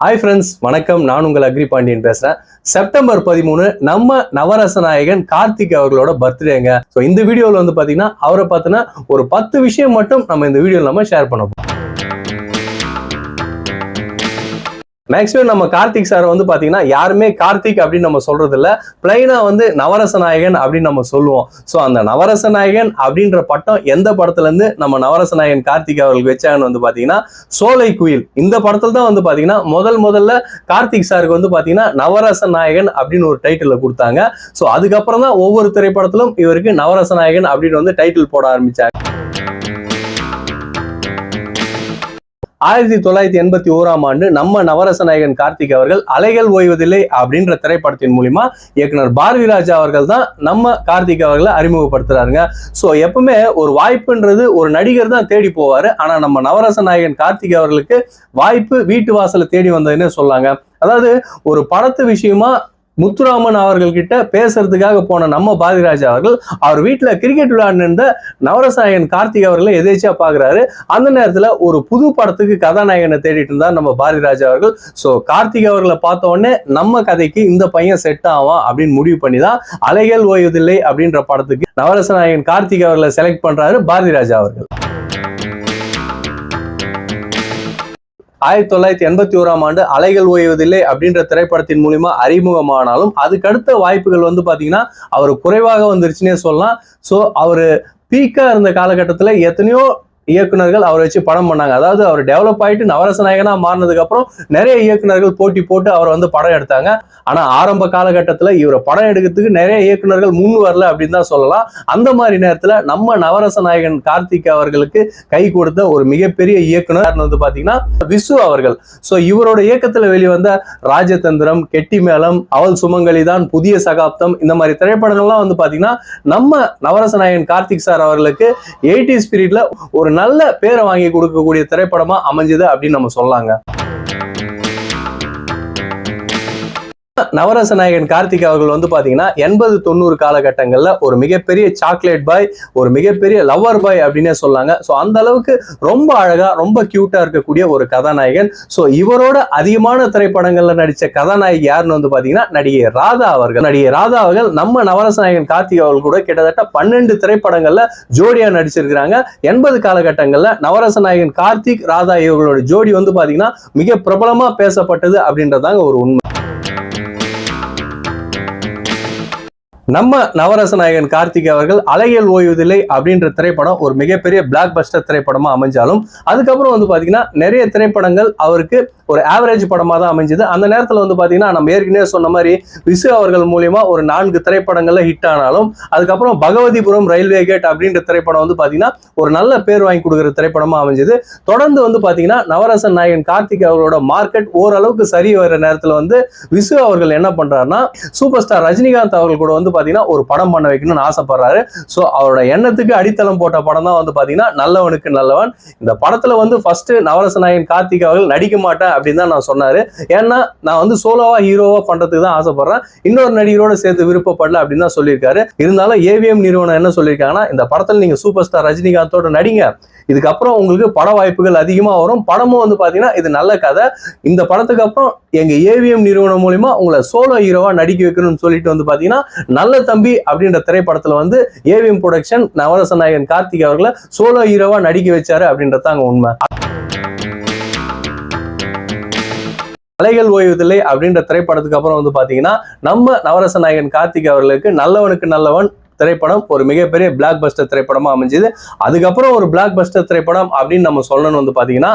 Hi friends வணக்கம். நான் உங்கள் அக்ரி பாண்டியன் பேசுறேன். செப்டம்பர் பதிமூணு நம்ம நவரச நாயகன் கார்த்திக் அவர்களோட பர்த்டேங்க ஸோ இந்த வீடியோவில் வந்து பார்த்தீங்கன்னா அவரை பார்த்தினா ஒரு பத்து விஷயம் மட்டும் நம்ம இந்த வீடியோவில் நம்ம ஷேர் பண்ண போகிறோம் மேக்ஸிமம் நம்ம கார்த்திக் சார் வந்து பாத்தீங்கன்னா யாருமே கார்த்திக் அப்படின்னு நம்ம சொல்றது இல்ல பிளைனா வந்து நவரச நாயகன் அப்படின்னு நம்ம சொல்லுவோம். ஸோ அந்த நவரச நாயகன் அப்படின்ற பட்டம் எந்த படத்துல இருந்து நம்ம நவரச நாயகன் கார்த்திக் அவர்களுக்கு வச்சாங்கன்னு வந்து பாத்தீங்கன்னா சோலை குயில். இந்த படத்துல தான் வந்து பாத்தீங்கன்னா முதல் முதல்ல கார்த்திக் சாருக்கு வந்து பாத்தீங்கன்னா நவரச நாயகன் அப்படின்னு ஒரு டைட்டில் கொடுத்தாங்க. ஸோ அதுக்கப்புறம் தான் ஒவ்வொரு திரைப்படத்திலும் இவருக்கு நவரச நாயகன் அப்படின்னு வந்து டைட்டில் போட ஆரம்பிச்சாங்க. ஆயிரத்தி தொள்ளாயிரத்தி எண்பத்தி ஓராம் ஆண்டு நம்ம நவரச நாயகன் கார்த்திக் அவர்கள் அலைகள் ஓய்வதில்லை அப்படின்ற திரைப்படத்தின் மூலிமா இயக்குனர் பாரதி ராஜா அவர்கள் தான் நம்ம கார்த்திக் அவர்களை அறிமுகப்படுத்துறாருங்க. ஸோ எப்பவுமே ஒரு வாய்ப்புன்றது ஒரு நடிகர் தான் தேடி போவார். ஆனால் நம்ம நவரச நாயகன் கார்த்திக் அவர்களுக்கு வாய்ப்பு வீட்டு வாசலை தேடி வந்ததுன்னு சொல்லாங்க. அதாவது ஒரு படத்து விஷயமா முத்துராமன் அவர்கள்கிட்ட பேசுறதுக்காக போன நம்ம பாரதிராஜா அவர்கள் அவர் வீட்டில் கிரிக்கெட் விளையாடின நவரசாயன் கார்த்திக் அவர்களை எதேச்சியா பாக்குறாரு. அந்த நேரத்தில் ஒரு புது படத்துக்கு கதாநாயகனை தேடிட்டு இருந்தார் நம்ம பாரதிராஜ் அவர்கள். ஸோ கார்த்திக் அவர்களை பார்த்த உடனே நம்ம கதைக்கு இந்த பையன் செட் ஆவான் அப்படின்னு முடிவு பண்ணி தான் அலைகள் ஓய்வதில்லை அப்படின்ற படத்துக்கு நவரசநாயகன் கார்த்திக் அவர்களை செலக்ட் பண்றாரு பாரதிராஜா அவர்கள். ஆயிரத்தி தொள்ளாயிரத்தி எண்பத்தி ஓராம் ஆண்டு அலைகள் ஓய்வதில்லை அப்படின்ற திரைப்படத்தின் மூலிமா அறிமுகமானாலும் அதுக்கடுத்த வாய்ப்புகள் வந்து பாத்தீங்கன்னா அவர் குறைவாக வந்துருச்சுன்னே சொல்லலாம். ஸோ அவர் பீக்கா இருந்த காலகட்டத்தில் எத்தனையோ இயக்குநர்கள் அவரை வச்சு படம் பண்ணாங்க. அதாவது அவர் டெவலப் ஆயிட்டு நவரச நாயகனா மாறினதுக்கு அப்புறம் நிறைய இயக்குநர்கள் போட்டி போட்டு அவர் வந்து படம் எடுத்தாங்க. ஆனா ஆரம்ப காலகட்டத்துல இவரை படம் எடுக்கிறதுக்கு நிறைய இயக்குனர்கள் முன் வரல அப்படின்னு தான் சொல்லலாம். அந்த மாதிரி நேரத்துல நம்ம நவரச நாயகன் கார்த்திக் அவர்களுக்கு கை கொடுத்த ஒரு மிகப்பெரிய இயக்குனர் வந்து பாத்தீங்கன்னா விசு அவர்கள். ஸோ இவரோட இயக்கத்துல வெளிவந்த ராஜதந்திரம் கெட்டி மேளம் அவள் சுமங்கலி தான் புதிய சகாப்தம் இந்த மாதிரி திரைப்படங்கள்லாம் வந்து பாத்தீங்கன்னா நம்ம நவரச நாயகன் கார்த்திக் சார் அவர்களுக்கு எயிட்டி ஸ்பிரிட்ல ஒரு நல்ல பேரை வாங்கி கொடுக்கக்கூடிய திரைப்படமா அமைஞ்சது அப்படின்னு நம்ம சொல்லலாங்க நவரச நாயகன் கார்த்திக் அவர்கள் வந்து பாத்தீங்கன்னா எண்பது தொண்ணூறு காலகட்டங்கள்ல ஒரு மிகப்பெரிய சாக்லேட் பாய் ஒரு மிகப்பெரிய லவ்வர் பாய் அப்படின்னே சொல்லாங்க. ஸோ அந்த அளவுக்கு ரொம்ப அழகா ரொம்ப கியூட்டா இருக்கக்கூடிய ஒரு கதாநாயகன். ஸோ இவரோட அதிகமான திரைப்படங்கள்ல நடிச்ச கதாநாயகி யாருன்னு வந்து பாத்தீங்கன்னா நடிகை ராதா அவர்கள். நடிகை ராதா அவர்கள் நம்ம நவரச நாயகன் கார்த்திக் அவர்கள் கூட கிட்டத்தட்ட பன்னெண்டு திரைப்படங்கள்ல ஜோடியா நடிச்சிருக்கிறாங்க. எண்பது காலகட்டங்கள்ல நவரச நாயகன் கார்த்திக் ராதா இவர்களோட ஜோடி வந்து பாத்தீங்கன்னா மிக பிரபலமா பேசப்பட்டது அப்படின்றதாங்க ஒரு உண்மை. நம்ம நவரச நாயகன் கார்த்திக் அவர்கள் அலையல் ஓய்வதில்லை அப்படின்ற திரைப்படம் ஒரு மிகப்பெரிய பிளாக் பஸ்டர் திரைப்படமா அமைஞ்சாலும் அதுக்கப்புறம் வந்து பாத்தீங்கன்னா நிறைய திரைப்படங்கள் அவருக்கு ஒரு ஆவரேஜ் படமாக தான் அமைஞ்சது. அந்த நேரத்தில் வந்து பார்த்தீங்கன்னா நம்ம ஏற்கனவே சொன்ன மாதிரி விசு அவர்கள் மூலியமா ஒரு நான்கு திரைப்படங்கள்ல ஹிட் ஆனாலும் அதுக்கப்புறம் பகவதிபுரம் ரயில்வே கேட் அப்படின்ற திரைப்படம் வந்து பார்த்தீங்கன்னா ஒரு நல்ல பேர் வாங்கி கொடுக்குற திரைப்படமாக அமைஞ்சது. தொடர்ந்து வந்து பார்த்தீங்கன்னா நவரசன் நாயகன் கார்த்திக் அவர்களோட மார்க்கெட் ஓரளவுக்கு சரி வர நேரத்தில் வந்து விசு அவர்கள் என்ன பண்றாருன்னா சூப்பர் ஸ்டார் ரஜினிகாந்த் அவர்கள் கூட வந்து பார்த்தீங்கன்னா ஒரு படம் பண்ண வைக்கணும்னு ஆசைப்படுறாரு. ஸோ அவரோட எண்ணத்துக்கு அடித்தளம் போட்ட படம் தான் வந்து பார்த்தீங்கன்னா நல்லவனுக்கு நல்லவன். இந்த படத்தில் வந்து ஃபர்ஸ்ட் நவரச நாயகன் கார்த்திக் அவர்கள் நடிக்க மாட்டேன் அப்படின்னு தான் நான் சொன்னாரு. ஏன்னா நான் வந்து சோலோவா ஹீரோவா பண்றதுக்கு தான் ஆசைப்படுறேன். இன்னொரு நடிகரோட சேர்த்து விருப்பப்படல அப்படின்னு தான் சொல்லியிருக்காரு. இருந்தாலும் ஏவிஎம் நிறுவனம் என்ன சொல்லியிருக்காங்கன்னா இந்த படத்தில் நீங்க சூப்பர் ஸ்டார் ரஜினிகாந்தோட நடிங்க. இதுக்கப்புறம் உங்களுக்கு பட வாய்ப்புகள் அதிகமாக வரும். படமும் வந்து பார்த்தீங்கன்னா இது நல்ல கதை. இந்த படத்துக்கு அப்புறம் எங்கள் ஏவிஎம் நிறுவனம் மூலிமா உங்களை சோலோ ஹீரோவாக நடிக்க வைக்கணும்னு சொல்லிட்டு வந்து பார்த்தீங்கன்னா நல்ல தம்பி அப்படின்ற திரைப்படத்தில் வந்து ஏவிஎம் ப்ரொடக்ஷன் நவரச நாயகன் கார்த்திக் அவர்களை சோலோ ஹீரோவாக நடிக்க வச்சாரு அப்படின்றதாங்க உண்மை. அலைகள் ஓய்வதில்லை அப்படின்ற திரைப்படத்துக்கு அப்புறம் வந்து பாத்தீங்கன்னா நம்ம நவரச நாயகன் கார்த்திக் அவர்களுக்கு நல்லவனுக்கு நல்லவன் திரைப்படம் ஒரு மிகப்பெரிய பிளாக் பஸ்டர் திரைப்படமா அமைஞ்சது. அதுக்கப்புறம் ஒரு பிளாக் பஸ்டர் திரைப்படம் அப்படின்னு நம்ம சொல்லணும் வந்து பாத்தீங்கன்னா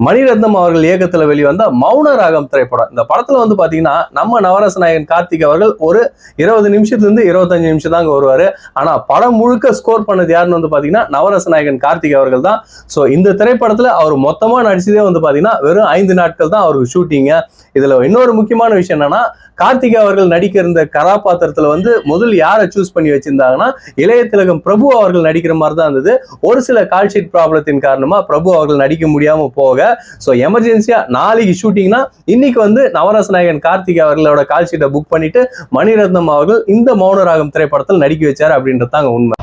மணிரத்னம் அவர்கள் இயக்கத்துல வெளிவந்த மௌன ராகம் திரைப்படம். இந்த படத்துல வந்து பாத்தீங்கன்னா நம்ம நவரச நாயகன் கார்த்திக் அவர்கள் ஒரு இருபது நிமிஷத்துல இருந்து இருபத்தஞ்சு நிமிஷம் தாங்க வருவாரு. ஆனா படம் முழுக்க ஸ்கோர் பண்ணது யாருன்னு வந்து பாத்தீங்கன்னா நவரச நாயகன் கார்த்திக் அவர்கள் தான். ஸோ இந்த திரைப்படத்துல அவர் மொத்தமா நடிச்சதே வந்து பாத்தீங்கன்னா வெறும் ஐந்து நாட்கள் தான் அவருக்கு ஷூட்டிங்க இதுல இன்னொரு முக்கியமான விஷயம் என்னன்னா கார்த்திகா அவர்கள் நடிக்க இருந்த கதாபாத்திரத்துல வந்து முதல் யாரை சூஸ் பண்ணி வச்சிருந்தாங்கன்னா இளைய திலகம் பிரபு அவர்கள் நடிக்கிற மாதிரி தான் இருந்தது. ஒரு சில கால்ஷீட் ப்ராப்ளத்தின் காரணமா பிரபு அவர்கள் நடிக்க முடியாம போக ஸோ எமர்ஜென்சியா நாளைக்கு ஷூட்டிங்னா இன்னைக்கு வந்து நவரச நாயகன் கார்த்திக் அவர்களோட கால் ஷீட்டை புக் பண்ணிட்டு மணிரத்னம் அவர்கள் இந்த மௌனராகம் திரைப்படத்தில் நடிக்க வச்சார் அப்படின்றது தாங்க உண்மை.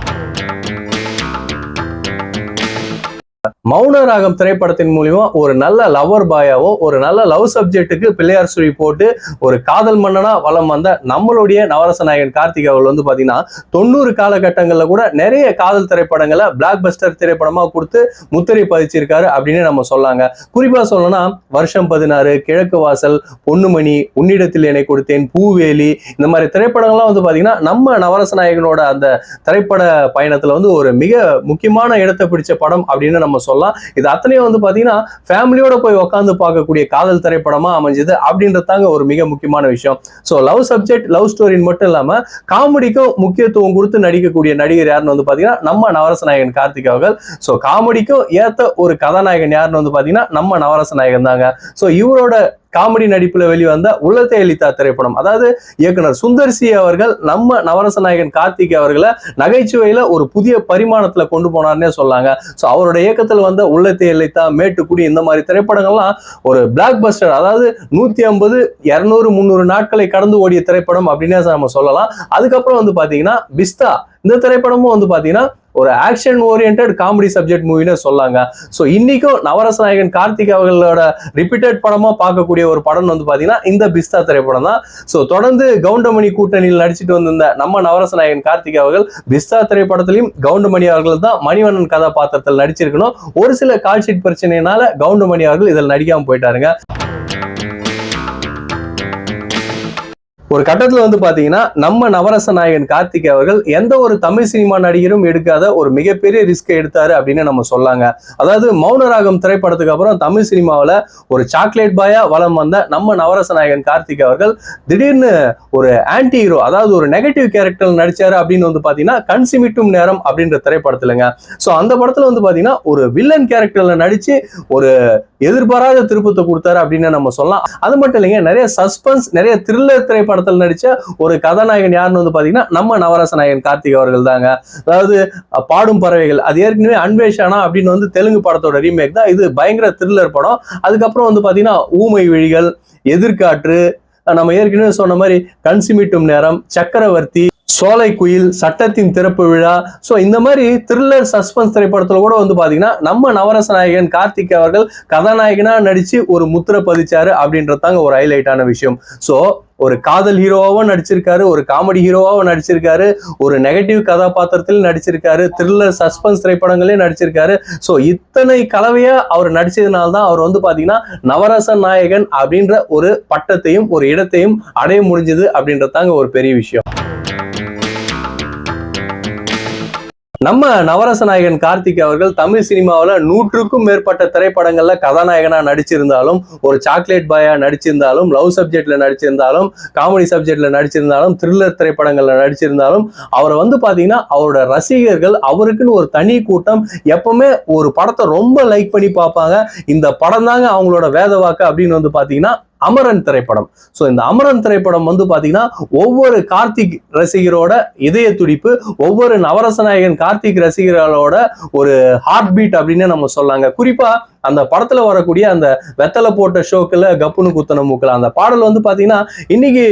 மௌன ராகம் திரைப்படத்தின் மூலியமா ஒரு நல்ல லவர் பாயாவும் ஒரு நல்ல லவ் சப்ஜெக்ட்டுக்கு பிள்ளையார் சுழி போட்டு ஒரு காதல் மன்னனா வளம் வந்த நம்மளுடைய நவரச நாயகன் கார்த்திக் அவர்கள் வந்து பாத்தீங்கன்னா தொண்ணூறு காலகட்டங்கள்ல கூட நிறைய காதல் திரைப்படங்களை பிளாக் பஸ்டர் திரைப்படமா கொடுத்து முத்திரை பதிச்சிருக்காரு அப்படின்னு நம்ம சொல்லாங்க. குறிப்பா சொல்லணும்னா வருஷம் பதினாறு கிழக்கு வாசல் பொன்னுமணி உன்னிடத்தில் என்னை கொடுத்தேன் பூவேலி இந்த மாதிரி திரைப்படங்கள்லாம் வந்து பாத்தீங்கன்னா நம்ம நவரச நாயகனோட அந்த திரைப்பட பயணத்துல வந்து ஒரு மிக முக்கியமான இடத்தை பிடிச்ச படம் அப்படின்னு நம்ம சொல்லலாம். இது அத்தனையும் வந்து பாத்தீங்கன்னா ஃபேமிலியோட போய் உட்காந்து பார்க்கக்கூடிய காதல் திரைப்படமா அமைஞ்சது அப்படின்றது தாங்க ஒரு மிக முக்கியமான விஷயம். ஸோ லவ் சப்ஜெக்ட் லவ் ஸ்டோரின்னு மட்டும் இல்லாம காமெடிக்கும் முக்கியத்துவம் கொடுத்து நடிக்கக்கூடிய நடிகர் யாருன்னு வந்து பாத்தீங்கன்னா நம்ம நவரச நாயகன் கார்த்திக் அவர்கள். ஸோ காமெடிக்கும் ஏத்த ஒரு கதாநாயகன் யாருன்னு வந்து பாத்தீங்கன்னா நம்ம நவரச நாயகன் தாங்க. ஸோ இவரோட காமெடி நடிப்புல வெளிவந்த உள்ளத்தை அளித்தா திரைப்படம். அதாவது இயக்குனர் சுந்தர் சி அவர்கள் நம்ம நவரச நாயகன் கார்த்திக் அவர்களை நகைச்சுவையில ஒரு புதிய பரிமாணத்துல கொண்டு போனார்னே சொல்லாங்க. ஸோ அவரோட இயக்கத்தில் வந்த உள்ளத்தை அளித்தா மேட்டுக்குடி இந்த மாதிரி திரைப்படங்கள்லாம் ஒரு பிளாக் பஸ்டர் அதாவது நூத்தி ஐம்பது இரநூறு முந்நூறு நாட்களை கடந்து ஓடிய திரைப்படம் அப்படின்னே நம்ம சொல்லலாம். அதுக்கப்புறம் வந்து பாத்தீங்கன்னா பிஸ்தா. இந்த திரைப்படமும் வந்து பாத்தீங்கன்னா ஒரு ஆக்ஷன் ஓரியன்ட் காமெடி சப்ஜெக்ட் மூவின்னு சொல்லாங்க. ஸோ இன்னைக்கும் நவரச நாயகன் கார்த்திக் அவர்களோட ரிப்பீட்டட் படமா பார்க்கக்கூடிய ஒரு படம் வந்து பாத்தீங்கன்னா இந்த பிஸ்தா திரைப்படம் தான். ஸோ தொடர்ந்து கவுண்டமணி கூட்டணியில் நடிச்சிட்டு வந்திருந்த நம்ம நவரச நாயகன் கார்த்திக் அவர்கள் பிஸ்தா திரைப்படத்திலையும் கவுண்டமணி அவர்கள் தான் மணிவண்ணன் கதாபாத்திரத்தில் நடிச்சிருக்கணும். ஒரு சில கால்ஷீட் பிரச்சனையினால கவுண்டமணி அவர்கள் இதில் நடிக்காம போயிட்டாருங்க. ஒரு கட்டத்துல வந்து பாத்தீங்கன்னா நம்ம நவரச நாயகன் கார்த்திக் அவர்கள் எந்த ஒரு தமிழ் சினிமா நடிகரும் எடுக்காத ஒரு மிகப்பெரிய ரிஸ்க் எடுத்தாரு அப்படின்னு நம்ம சொல்லாங்க. அதாவது மௌனராகம் திரைப்படத்துக்கு அப்புறம் தமிழ் சினிமாவில் ஒரு சாக்லேட் பாயா வலம் வந்த நம்ம நவரச நாயகன் கார்த்திக் அவர்கள் திடீர்னு ஒரு ஆன்டி ஹீரோ அதாவது ஒரு நெகட்டிவ் கேரக்டர் நடிச்சாரு அப்படின்னு வந்து பாத்தீங்கன்னா கன்சிமிட்டும் நேரம் அப்படின்ற திரைப்படத்துலங்க. ஸோ அந்த படத்துல வந்து பாத்தீங்கன்னா ஒரு வில்லன் கேரக்டர்ல நடிச்சு ஒரு எதிர்பாராத திருப்பத்தை கொடுத்தாரு அப்படின்னு நம்ம சொல்லலாம். அது மட்டும் இல்லைங்க நிறைய சஸ்பென்ஸ் நிறைய த்ரில்லர் திரைப்படத்தில் நடிச்ச ஒரு கதாநாயகன் யாருன்னு வந்து பார்த்தீங்கன்னா நம்ம நவரச நாயகன் கார்த்திக் அவர்கள் தாங்க. அதாவது பாடும் பறவைகள் அது ஏற்கனவே அன்வேஷானா அப்படின்னு வந்து தெலுங்கு படத்தோட ரீமேக் தான். இது பயங்கர த்ரில்லர் படம். அதுக்கப்புறம் வந்து பார்த்தீங்கன்னா ஊமை விழிகள் எதிர்காற்று நம்ம ஏற்கனவே சொன்ன மாதிரி கன்சிமிட்டும் நேரம் சக்கரவர்த்தி சோலை குயில் சட்டத்தின் திறப்பு விழா. ஸோ இந்த மாதிரி த்ரில்லர் சஸ்பென்ஸ் திரைப்படத்தில் கூட வந்து பார்த்தீங்கன்னா நம்ம நவரச நாயகன் கார்த்திக் அவர்கள் கதாநாயகனாக நடித்து ஒரு முத்திரை பதிச்சாரு அப்படின்றது தாங்க ஒரு ஹைலைட்டான விஷயம். ஸோ ஒரு காதல் ஹீரோவாகவும் நடிச்சிருக்காரு ஒரு காமெடி ஹீரோவாகவும் நடிச்சிருக்காரு ஒரு நெகட்டிவ் கதாபாத்திரத்தில் நடிச்சிருக்காரு த்ரில்லர் சஸ்பென்ஸ் திரைப்படங்களையும் நடிச்சிருக்காரு. ஸோ இத்தனை கலவையா அவர் நடிச்சதுனால தான் அவர் வந்து பார்த்தீங்கன்னா நவரச நாயகன் அப்படின்ற ஒரு பட்டத்தையும் ஒரு இடத்தையும் அடைய முடிஞ்சது அப்படின்றது தாங்க ஒரு பெரிய விஷயம். நம்ம நவரச நாயகன் கார்த்திக் அவர்கள் தமிழ் சினிமாவில் நூற்றுக்கும் மேற்பட்ட திரைப்படங்களில் கதாநாயகனாக நடிச்சிருந்தாலும் ஒரு சாக்லேட் பாயாக நடிச்சிருந்தாலும் லவ் சப்ஜெக்டில் நடிச்சிருந்தாலும் காமெடி சப்ஜெக்டில் நடிச்சிருந்தாலும் த்ரில்லர் திரைப்படங்களில் நடிச்சிருந்தாலும் அவரை வந்து பார்த்தீங்கன்னா அவரோட ரசிகர்கள் அவருக்குன்னு ஒரு தனி கூட்டம். எப்பவுமே ஒரு படத்தை ரொம்ப லைக் பண்ணி பார்ப்பாங்க. இந்த படம் தாங்க அவங்களோட வேதவாக்கு அப்படின்னு வந்து பார்த்தீங்கன்னா அமரன் திரைப்படம். ஸோ இந்த அமரன் திரைப்படம் வந்து பாத்தீங்கன்னா ஒவ்வொரு கார்த்திக் ரசிகரோட இதய துடிப்பு ஒவ்வொரு நவரச நாயகன் கார்த்திக் ரசிகர்களோட ஒரு ஹார்ட் பீட் அப்படின்னு நம்ம சொல்லாங்க. குறிப்பா அந்த படத்துல வரக்கூடிய அந்த வெத்தலை போட்ட ஷோக்கில் கப்புனு குத்தன மூக்கல அந்த பாடல் வந்து பாத்தீங்கன்னா இன்னைக்கு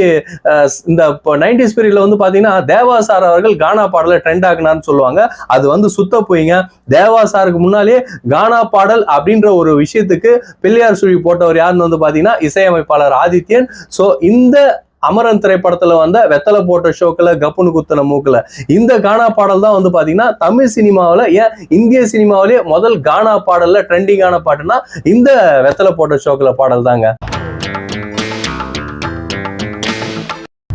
இந்த நைன்டிஸ் பீரியட்ல வந்து பாத்தீங்கன்னா தேவா சார் அவர்கள் கானா பாடலை ட்ரெண்ட் ஆக்குனான்னு சொல்லுவாங்க. அது வந்து சுத்த போயிங்க. தேவா சாருக்கு முன்னாலேயே கானா பாடல் அப்படின்ற ஒரு விஷயத்துக்கு பிள்ளையார் சுழி போட்டவர் யாருன்னு வந்து பாத்தீங்கன்னா இசையமைப்பாளர் ஆதித்யன். ஸோ இந்த அமரன் திரைப்படத்துல வந்த வெத்தலை போட்ட ஷோக்கில் கப்புனு குத்தன மூக்குல. இந்த கானா பாடல் தான் வந்து பாத்தீங்கன்னா தமிழ் சினிமாவில் ஏன் இந்திய சினிமாவிலேயே முதல் கானா பாடல்ல ட்ரெண்டிங்கான பாட்டுனா இந்த வெத்தலை போட்ட ஷோக்கில் பாடல் தாங்க.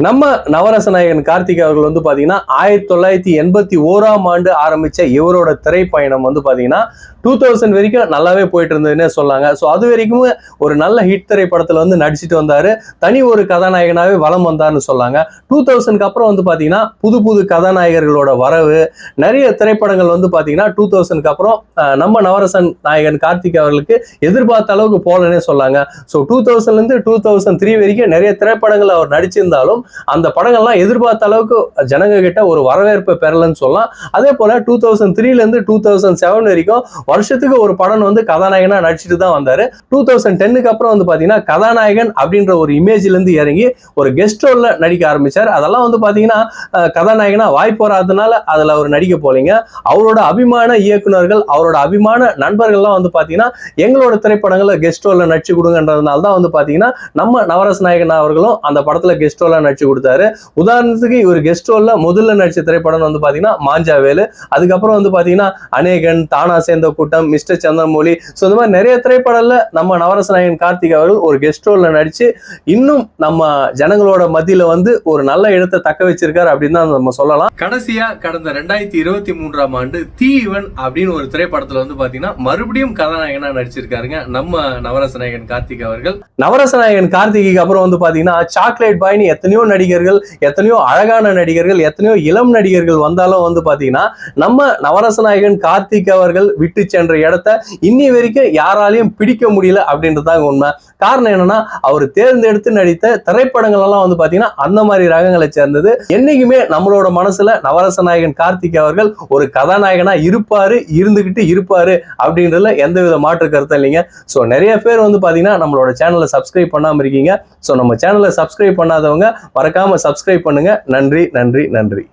நம்ம நவரச நாயகன் கார்த்திக் அவர்கள் வந்து பார்த்தீங்கன்னா ஆயிரத்தி தொள்ளாயிரத்தி எண்பத்தி ஓராம் ஆண்டு ஆரம்பித்த இவரோட திரைப்பயணம் வந்து பார்த்தீங்கன்னா டூ தௌசண்ட் வரைக்கும் நல்லாவே போயிட்டு இருந்ததுன்னே சொல்லாங்க. ஸோ அது வரைக்கும் ஒரு நல்ல ஹிட் திரைப்படத்தில் வந்து நடிச்சிட்டு வந்தார். தனி ஒரு கதாநாயகனாகவே வளம் வந்தார்னு சொல்லாங்க. டூ தௌசண்ட்க்கு அப்புறம் வந்து பார்த்தீங்கன்னா புது புது கதாநாயகர்களோட வரவு நிறைய திரைப்படங்கள் வந்து பார்த்தீங்கன்னா டூ தௌசண்ட்க்கு அப்புறம் நம்ம நவரசன் நாயகன் கார்த்திக் அவர்களுக்கு எதிர்பார்த்த அளவுக்கு போகலன்னே சொல்லாங்க. ஸோ டூ தௌசண்ட்லேருந்து டூ தௌசண்ட் த்ரீ வரைக்கும் நிறைய திரைப்படங்கள் அவர் நடிச்சிருந்தாலும் அந்த படங்கள்லாம் எதிர்பார்த்த அளவுக்கு ஜனங்க கிட்ட ஒரு வரவேற்பை பெறலன்னு சொல்லலாம். அதே போல டூ தௌசண்ட் த்ரீலேருந்து டூ தௌசண்ட் செவன் வரைக்கும் வருஷத்துக்கு ஒரு படம் வந்து கதாநாயகனா நடிச்சிட்டு தான் வந்தாரு. டூ தௌசண்ட் டென்னுக்கு அப்புறம் வந்து பாத்தீங்கன்னா கதாநாயகன் அப்படின்ற ஒரு இமேஜ்ல இருந்து இறங்கி ஒரு கெஸ்ட் ரோல்ல நடிக்க ஆரம்பிச்சார். அதெல்லாம் வந்து பாத்தீங்கன்னா கதாநாயகனா வாய்ப்பு வராதனால அதுல அவர் நடிக்க போலீங்க. அவரோட அபிமான இயக்குனர்கள் அவரோட அபிமான நண்பர்கள்லாம் வந்து பாத்தீங்கன்னா எங்களோட திரைப்படங்களை கெஸ்ட் ரோல்ல நடிச்சு கொடுங்கன்றதுனால தான் வந்து பாத்தீங்கன்னா நம்ம நவரச நாயகன் அவர்களும் அந்த படத்துல கெஸ்ட் ரோல்ல நடிச்சு கொடுத்தாரு. உதாரணத்துக்கு இவர் கெஸ்ட் ரோல்ல முதல்ல நடிச்ச திரைப்படம் வந்து பாத்தீங்கன்னா மாஞ்சாவேலு. அதுக்கப்புறம் வந்து பாத்தீங்கன்னா அநேகன் தானா சேர்ந்த கூட்டம் மிஸ்டர் சந்திரமௌலி. ஸோ இந்த மாதிரி நிறைய திரைப்படம்ல நம்ம நவரச நாயகன் கார்த்திக் அவர்கள் ஒரு கெஸ்ட் ரோல்ல நடிச்சு இன்னும் நம்ம ஜனங்களோட மத்தியில வந்து ஒரு நல்ல இடத்தை தக்க வச்சிருக்காரு அப்படின்னு தான் நம்ம சொல்லலாம். கடைசியா கடந்த ரெண்டாயிரத்தி இருபத்தி மூன்றாம் ஆண்டு தீவன் அப்படின்னு ஒரு திரைப்படத்துல வந்து பாத்தீங்கன்னா மறுபடியும் கதாநாயகனா நடிச்சிருக்காருங்க நம்ம நவரச நாயகன் கார்த்திக் அவர்கள். நவரச நாயகன் கார்த்திகைக்கு அப்புறம் வந்து பாத்தீங்கன்னா சாக்லேட் பாய்னு எத்தனையோ நடிகர்கள் எத்தனையோ அழகான நடிகர்கள் எத்தனையோ இளம் நடிகர்கள் வந்தாலும் வந்து பாத்தீங்கன்னா நம்ம நவரச நாயகன் கார்த்திக் அவர்கள் விட்டு சென்ற இடத்த இன்னி வரைக்கும் யாராலையும் பிடிக்க முடியல அப்படின்றதாங்க உண்மை. காரணம் என்னன்னா அவர் தேர்ந்தெடுத்து நடித்த திரைப்படங்கள் எல்லாம் வந்து பாத்தீங்கன்னா அந்த மாதிரி ரகங்களை சேர்ந்தது. என்னைக்குமே நம்மளோட மனசுல நவரச நாயகன் கார்த்திக் அவர்கள் ஒரு கதாநாயகனா இருப்பாரு இருந்துகிட்டு இருப்பாரு அப்படின்றதுல எந்த வித மாற்று கருத்தும் இல்லைங்க. ஸோ நிறைய பேர் வந்து பாத்தீங்கன்னா நம்மளோட சேனலை சப்ஸ்கிரைப் பண்ணாம இருக்கீங்க. ஸோ நம்ம சேனலை சப்ஸ்கிரைப் பண்ணாதவங்க மறக்காம சப்ஸ்கிரைப் பண்ணுங்க. நன்றி நன்றி நன்றி.